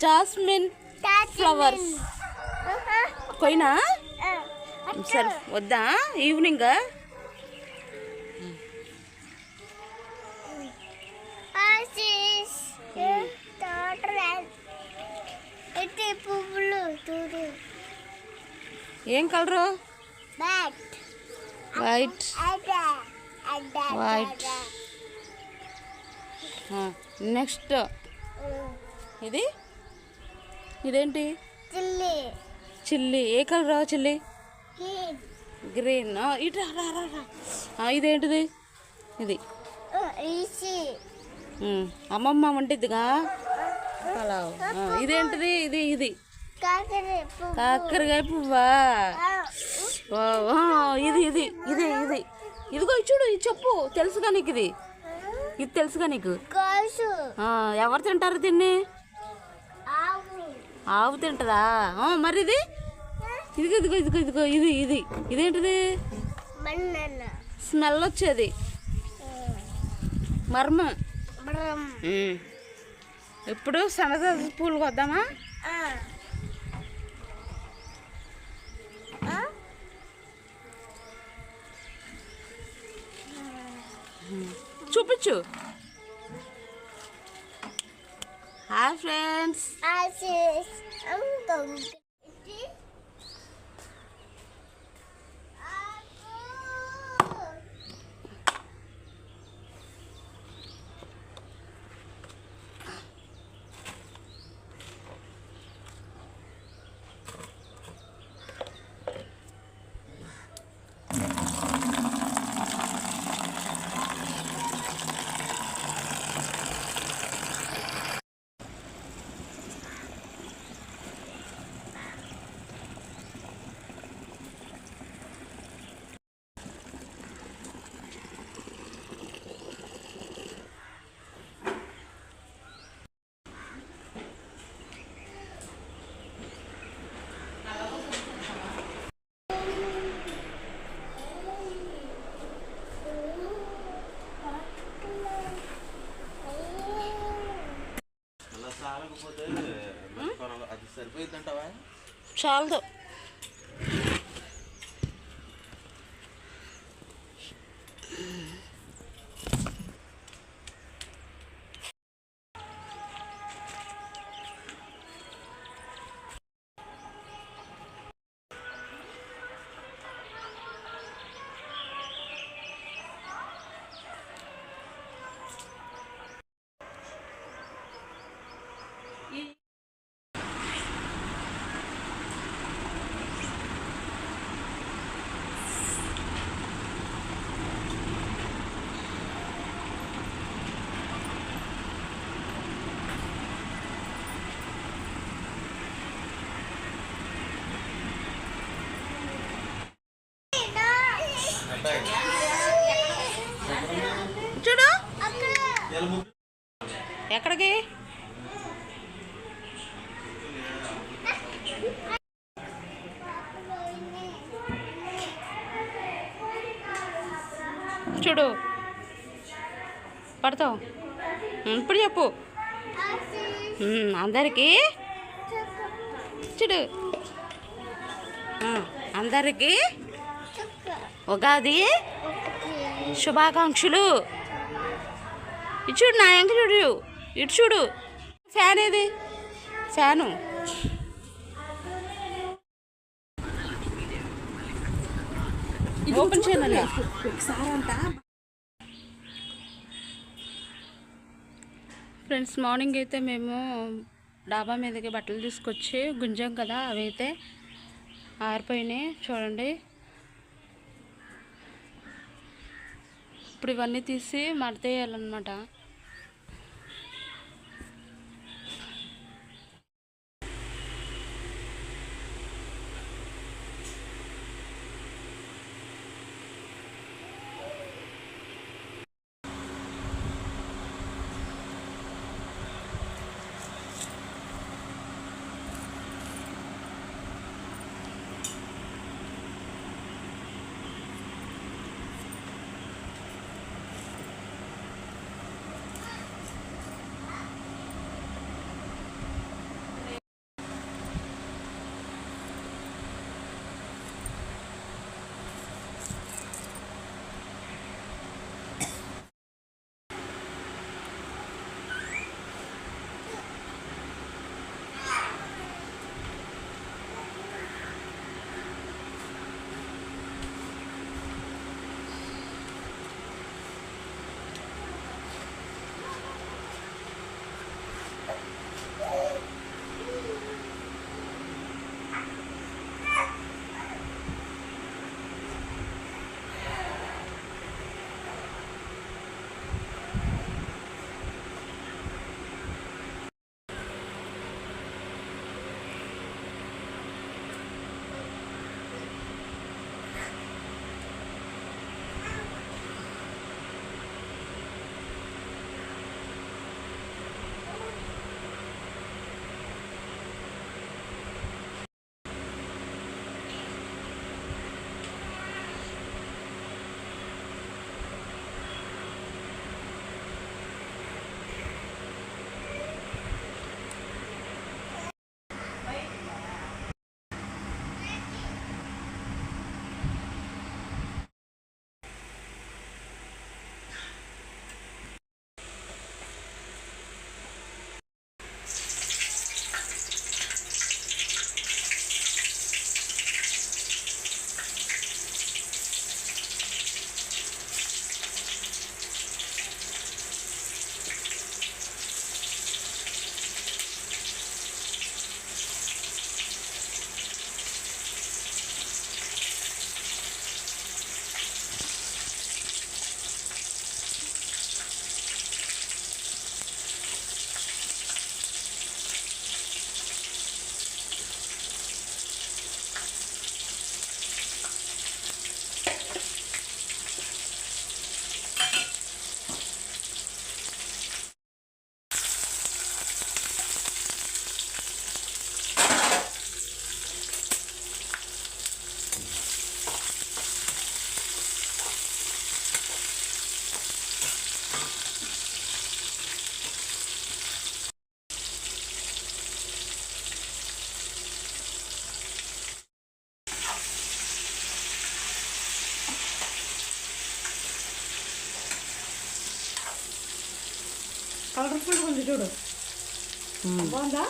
Jasmine flowers పోయినా సరే వద్దా ఈవినింగ్ ఇది పువ్వులు చూడు ఏం కలరు బ్యాట్ వైట్ అదా అదా White. నెక్స్ట్ ఇది? ఇదేంటి? చిల్లి. చిల్లి. ఏ కలర్ చిల్లి? కిడ్ గ్రీన్. ఇటు ఇదేంటిది? ఇది. అమ్మమ్మ వంటిద్దిగా పలావ్. ఇదేంటిది? ఇది ఇది. కాకరకాయ పువ్వా. ఇది ఇది ఇదే ఇది. ఇదిగో ఇది చూడు ఇది చెప్పు. తెలుసుగా నీకు ఇది. ఇది తెలుసుగా నీకు. ఎవరు తింటారు దీన్ని? ఆవు తింటదా? మరి ఇది? ఇదిగో ఇదిగో ఇదిగో ఇదిగో ఇది ఇది. ఇదేంటిది? స్మెల్ వచ్చేది. మర్మం. ఇప్పుడు సన్నజ పూలు ఆ? చూపించు. హాయ్ ఫ్రెండ్స్ చాలదు. ఎక్కడికి? చూడు. పడతావు. ఇప్పుడు చెప్పు. అందరికీ? చూడు. అందరికీ? ఉగాది శుభాకాంక్షలు. చూడు నా ఎంక చూడు. ఇటు చూడు. ఫ్యాన్ ఏది? ఫ్యాను. ఓపెన్ చేయనలే ఫ్రెండ్స్ మార్నింగ్ అయితే మేము డాబా మీదకి బట్టలు తీసుకొచ్చి గుంజాం కదా అవి అయితే ఆరిపోయినాయి చూడండి. ఇప్పుడు ఇవన్నీ తీసి మడతేయాలన్నమాట. కలర్ఫుల్గా ఉంది చూడు. బాగుందా.